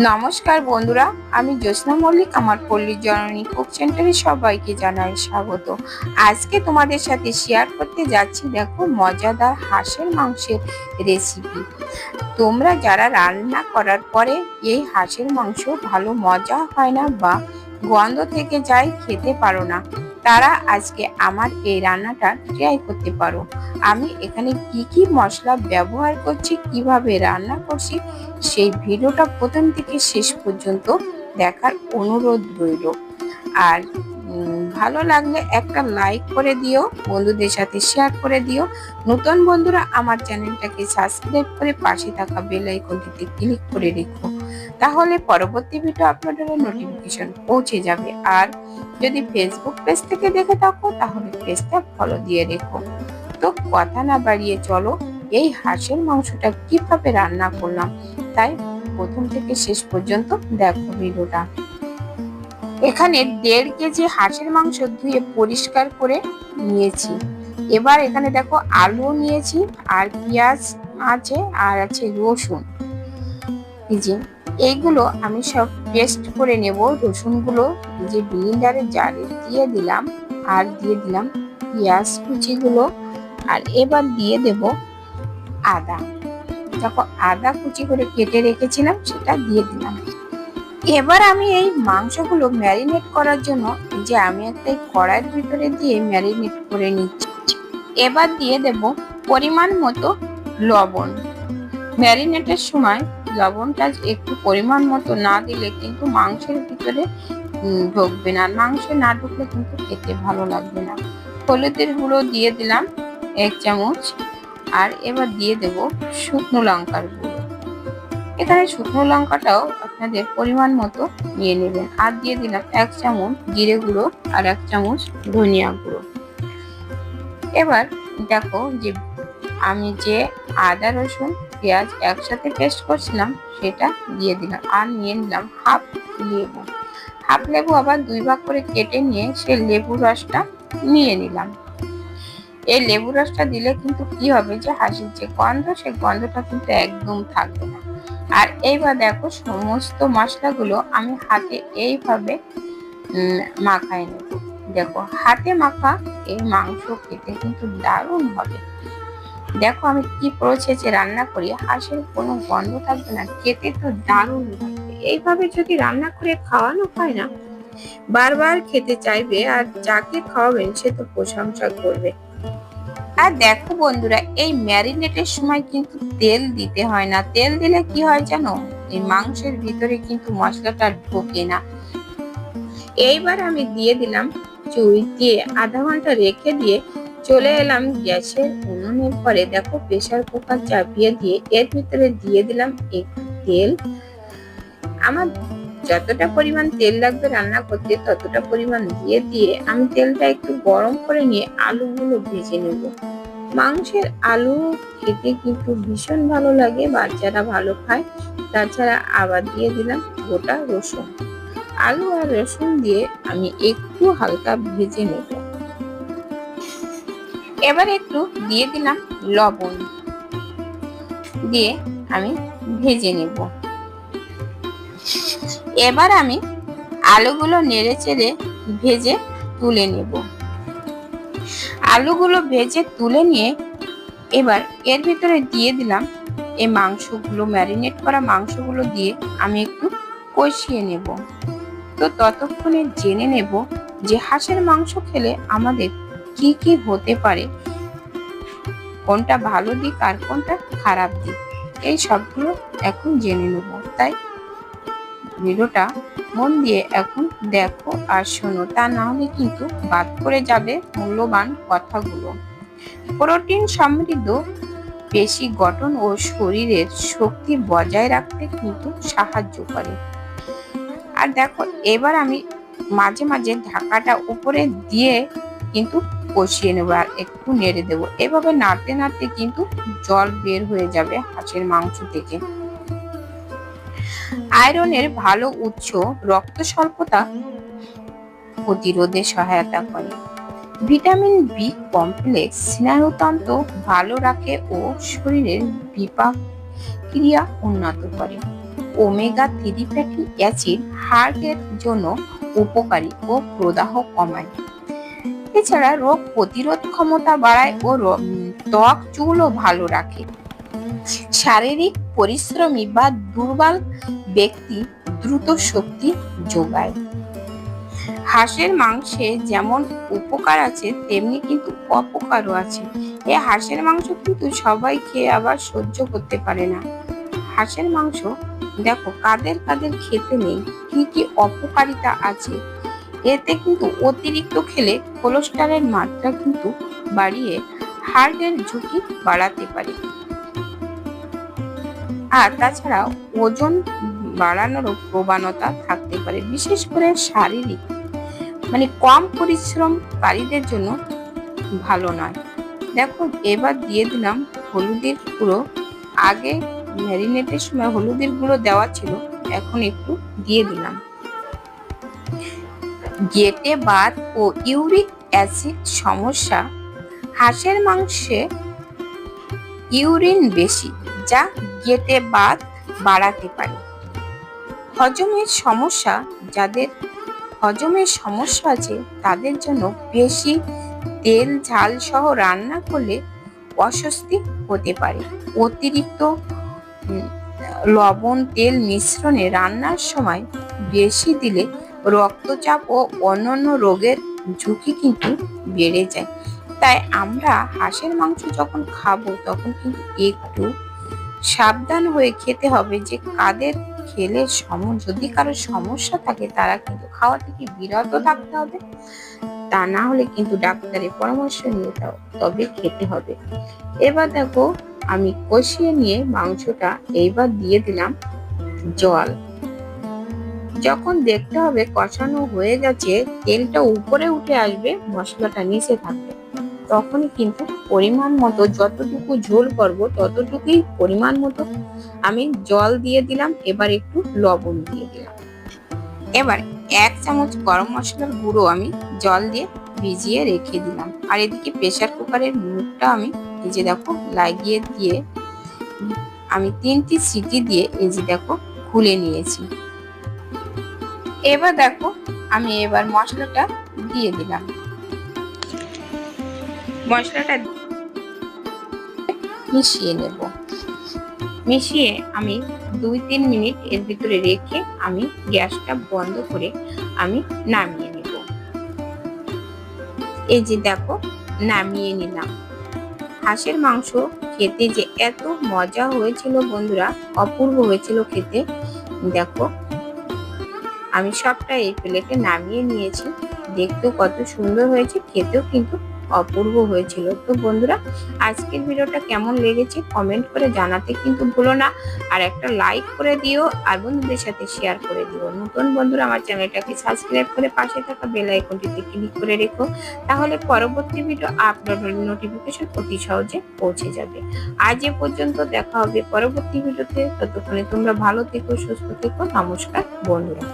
নমস্কার বন্ধুরা, আমি জ্যোৎস্না মল্লিক, আমার পল্লী জননী কুক সেন্টারে সবাইকে জানাই স্বাগত। আজকে তোমাদের সাথে শেয়ার করতে যাচ্ছি, দেখো, মজাদার হাঁসের মাংসের রেসিপি তোমরা যারা রান্না করার পরে এই হাঁসের মাংস ভালো মজা হয় না বা গন্ধ থেকে যায়, খেতে পারো না তারা আজকে আমার এই রান্নাটা ট্রাই করতে পারো। আমি এখানে কি কি মশলা ব্যবহার করছি, কীভাবে রান্না করছি, সেই ভিডিওটা প্রথম থেকে শেষ পর্যন্ত দেখার অনুরোধ রইল। আর ভালো লাগলে একটা লাইক করে দিও, বন্ধুদের সাথে শেয়ার করে দিও। নতুন বন্ধুরা আমার চ্যানেলটাকে সাবস্ক্রাইব করে পাশে থাকা বেল আইকনটিতে ক্লিক করে রেখো। তাহলে পরবর্তী ভিডিও আপলোডের নোটিফিকেশন পৌঁছে যাবে। আর যদি ফেসবুক পেজ থেকে দেখে থাকো, তাহলে পেজটা ফলো দিয়ে রেখো। তো কথা না বাড়িয়ে চলো, এই হাঁসের মাংসটা কীভাবে রান্না করলাম? তাই প্রথম থেকে শেষ পর্যন্ত দেখো ভিডিওটা এখানে দেড় কেজি হাঁসের মাংস ধুয়ে পরিষ্কার করে নিয়েছি। এবার এখানে দেখো আলু নিয়েছি, আর পেঁয়াজ আছে, আর আছে রসুন। এই যে এইগুলো আমি সব পেস্ট করে নেব। রসুনগুলো যে ব্লিন্ডারের জারে দিয়ে দিলাম আর দিয়ে দিলাম পেঁয়াজ কুচিগুলো। আর এবার দিয়ে দেব আদা। দেখো, আদা কুচি করে কেটে রেখেছিলাম, সেটা দিয়ে দিলাম। এবার আমি এই মাংসগুলো ম্যারিনেট করার জন্য যে আমি একটা কড়াইয়ের ভিতরে দিয়ে ম্যারিনেট করে নিচ্ছি। এবার দিয়ে দেব পরিমাণ মতো লবণ। ম্যারিনেটের সময় লবণটা একটু পরিমাণ মতো না দিলে কিন্তু মাংসের ভিতরে ঢুকবে না। মাংসে না ঢুকলে কিন্তু খেতে ভালো লাগবে না। হলুদের গুঁড়ো দিয়ে দিলাম এক চামচ। আর এবার দিয়ে দেব শুকনো লঙ্কার গুঁড়ো। এখানে শুকনো লঙ্কাটাও আপনাদের পরিমাণ মতো নিয়ে নেবেন। আর দিয়ে দিলাম এক চামচ জিরে গুঁড়ো আর এক চামচ ধনিয়া গুঁড়ো। এবার দেখো যে আমি যে আদা রসুন পেঁয়াজ একসাথে পেস্ট করছিলাম, সেটা দিয়ে দিলাম আর নিয়ে নিলাম হাফ লেবু। হাফ লেবু আবার দুই ভাগ করে কেটে নিয়ে সে লেবু রসটা নিয়ে নিলাম। এই লেবু রসটা দিলে কিন্তু কি হবে যে হাসির যে গন্ধ সে গন্ধটা কিন্তু একদম থাকবে না। আর এইবার দেখো সমস্ত মশলাগুলো আমি হাতে এইভাবে মাখাই নেব। দেখো হাতে মাখা এই মাংস খেতে কিন্তু দারুণ হবে। দেখো আমি কি প্রসেসে রান্না করি, হাঁসের কোনো গন্ধ থাকবে না, খেতে তো দারুণ লাগবে। এইভাবে যদি রান্না করে খাওয়ানো হয় না, বারবার খেতে চাইবে আর যাকে খাওয়াবেন সে তো প্রশংসা করবে। আর দেখো বন্ধুরা, এই ম্যারিনেটের সময় কিন্তু তেল দিতে হয় না। তেল দিলে কি হয় জানো? এই মাংসের ভিতরে কিন্তু মশলাটা ঢোকে না। এইবার আমি দিয়ে দিলাম চুই দিয়ে আধা ঘণ্টা রেখে দিয়ে চলে এলাম গ্যাসের উনুনের পরে দেখো প্রেসার কুকার চাপিয়ে দিয়ে, এর ভিতরে দিয়ে দিলাম একটু তেল। আমার যতটা পরিমাণ তেল লাগবে রান্না করতে ততটা পরিমাণ দিয়ে দিয়ে আমি তেলটা একটু গরম করে নিয়ে আলুগুলো ভেজে নেব। মাংসের আলু খেতে কিন্তু ভীষণ ভালো লাগে, বাচ্চারা ভালো খায়। তাছাড়া আবার দিয়ে দিলাম গোটা রসুন। আলু আর রসুন দিয়ে আমি একটু হালকা ভেজে নেব। এবার একটু দিয়ে দিলাম লবণ। দিয়ে আমি ভেজে নেব। এবার আমি আলুগুলো নেড়ে চেড়ে ভেজে তুলে নেব। আলুগুলো ভেজে তুলে নিয়ে এবার এর ভিতরে দিয়ে দিলাম এই মাংসগুলো, ম্যারিনেট করা মাংসগুলো দিয়ে আমি একটু কষিয়ে নেব। তো ততক্ষণে জেনে নেব যে হাঁসের মাংস খেলে আমাদের কি কি হতে পারে? কোনটা ভালো দিক আর কোনটা খারাপ দিক? এই সবগুলো এখন জেনে নেব। তাই ভিডিওটা মন দিয়ে এখন দেখো আর শোনো। তা না হলে কিন্তু বাদ করে যাবে মূল্যবান কথাগুলো। প্রোটিন সমৃদ্ধ পেশি গঠন ও শরীরের শক্তি বজায় রাখতে কিন্তু সাহায্য করে। আর দেখো, এবার আমি মাঝে মাঝে ঢাকাটা উপরে দিয়ে কিন্তু কষিয়ে নেব আর একটু নেড়ে দেবো। এভাবে নাড়তে নাড়তে কিন্তু জল বের হয়ে যাবে হাঁসের মাংস থেকে। আয়রনের ভালো উৎস রক্ত স্বল্পতা প্রতিরোধে সহায়তা করে। ভিটামিন বি কমপ্লেক্স স্নায়ুতন্ত্র ভালো রাখে ও শরীরের বিপাক ক্রিয়া উন্নত করে। ওমেগা থ্রি ফ্যাটি অ্যাসিড হার্টের জন্য উপকারী ও প্রদাহ কমায়। এছাড়া রোগ প্রতিরোধ ক্ষমতা বাড়ায় ও ত্বক, চুলও ভালো রাখে। শারীরিক পরিশ্রমী বা দুর্বল ব্যক্তি দ্রুত শক্তি যোগায়। হাঁসের মাংসে যেমন উপকার আছে, তেমনি কিন্তু অপকারও আছে। এই হাঁসের মাংস কিন্তু সবাই খেয়ে আবার সহ্য করতে পারে না। হাঁসের মাংস, দেখো, কাদের কাদের খেতে নেই, কি কি অপকারিতা আছে এতে কিন্তু অতিরিক্ত খেলে কোলেস্টেরলের মাত্রা কিন্তু বাড়িয়ে হার্টের ঝুঁকি বাড়াতে পারে। আর তাছাড়া ওজন বাড়ানোরও প্রবণতা থাকতে পারে, বিশেষ করে শারীরিক। মানে কম পরিশ্রমকারীদের জন্য ভালো নয়। দেখো, এবার দিয়ে দিলাম হলুদের গুঁড়ো। আগে ম্যারিনেটের সময় হলুদের গুঁড়ো দেওয়া ছিল, এখন একটু দিয়ে দিলাম। গেটে বাত ও ইউরিক অ্যাসিড সমস্যা। হাঁসের মাংসে ইউরিন বেশি, যা গেটে বাত বাড়াতে পারে। হজমের সমস্যা, যাদের হজমের সমস্যা আছে, তাদের জন্য বেশি তেল, ঝাল সহ রান্না করলে অস্বস্তি হতে পারে। অতিরিক্ত লবণ, তেল মিশ্রণে রান্নার সময় বেশি দিলে রক্তচাপ ও অন্যান্য রোগের ঝুঁকি কিন্তু বেড়ে যায়। তাই আমরা হাঁসের মাংস যখন খাব, তখন কিন্তু একটু সাবধান হয়ে খেতে হবে যে কাদের খেলে সম, যদি কারও সমস্যা থাকে, তারা কিন্তু খাওয়া থেকে বিরত থাকতে হবে। তা না হলে কিন্তু ডাক্তারের পরামর্শ নিয়ে তবে খেতে হবে। এবার দেখো, আমি কষিয়ে নিয়ে মাংসটা এইবার দিয়ে দিলাম জল। যখন দেখতে হবে কষানো হয়ে গেছে, তেলটা উপরে উঠে আসবে, মশলাটা নিচে থাকবে। তখনই কিন্তু পরিমাণ মতো যতটুকু ঝোল করব, ততটুকুই পরিমাণ মতো আমি জল দিয়ে দিলাম, এবার একটু লবণ দিয়ে দিলাম। এবার এক চামচ গরম মশলার গুঁড়ো আমি জল দিয়ে ভিজিয়ে রেখে দিলাম। আর এদিকে প্রেসার কুকারের মুখটা আমি এই দেখো লাগিয়ে দিয়ে আমি তিনটি সিটি দিয়ে এই যে দেখো খুলে নিয়েছি। এবার দেখো, আমি এবার মশলাটা দিয়ে দিলাম। মশলাটা মিশিয়ে নেব। মিশিয়ে আমি দুই তিন মিনিট এর ভিতরে রেখে আমি গ্যাসটা বন্ধ করে আমি নামিয়ে নেব। এই যে দেখো, নামিয়ে নিলাম। হাঁসের মাংস খেতে যে এত মজা হয়েছিল বন্ধুরা, অপূর্ব হয়েছিল খেতে। দেখো আমি সবটা এই প্লেটে নামিয়ে নিয়েছি। দেখতেও কত সুন্দর হয়েছে, খেতেও কিন্তু অপূর্ব হয়েছিল। তো বন্ধুরা, আজকের ভিডিওটা কেমন লেগেছে কমেন্ট করে জানাতে কিন্তু ভুলো না। আর একটা লাইক করে দিও আর বন্ধুদের সাথে শেয়ার করে দিও। নতুন বন্ধুরা, আমার চ্যানেলটাকে সাবস্ক্রাইব করে পাশে থাকা বেল আইকনটিতে ক্লিক করে রেখো। তাহলে পরবর্তী ভিডিও আপলোড নোটিফিকেশন অতি সহজে পৌঁছে যাবে। আজ এ পর্যন্ত দেখা হবে পরবর্তী ভিডিওতে ততক্ষণে তোমরা ভালো থেকো, সুস্থ থেকো। নমস্কার, বন্ধুরা।